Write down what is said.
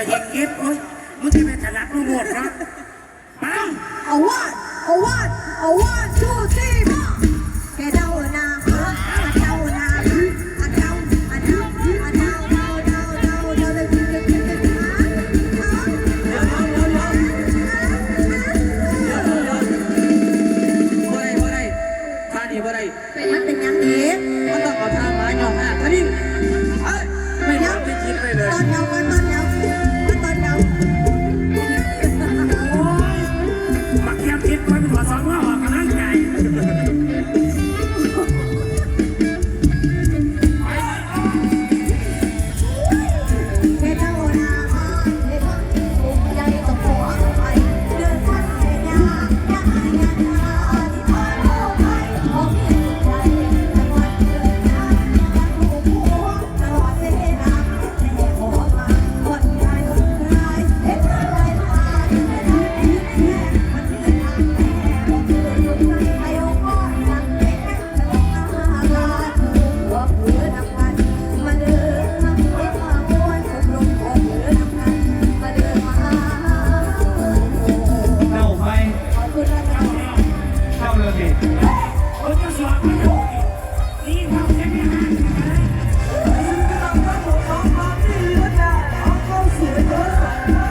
ก็เย็นเย็บโอ้ยมึงจะไปถนัดลูกหมดนะปังเอาวันเอาวันเอาวันชูซี่บ้าแกเดานาฮะเดานาอะเดาอะเดาอะเดาเดาเดาเดาเดาเดาเดาเดาเดาบ่ได้บ่ได้ท่าดีบ่ได้มันเป็นยังไงมันต้องเอาท่าไม้หยอกอะท่านี้เอ้ยไม่ได้ไม่คิดเลยเลยตอนเอา นะนะ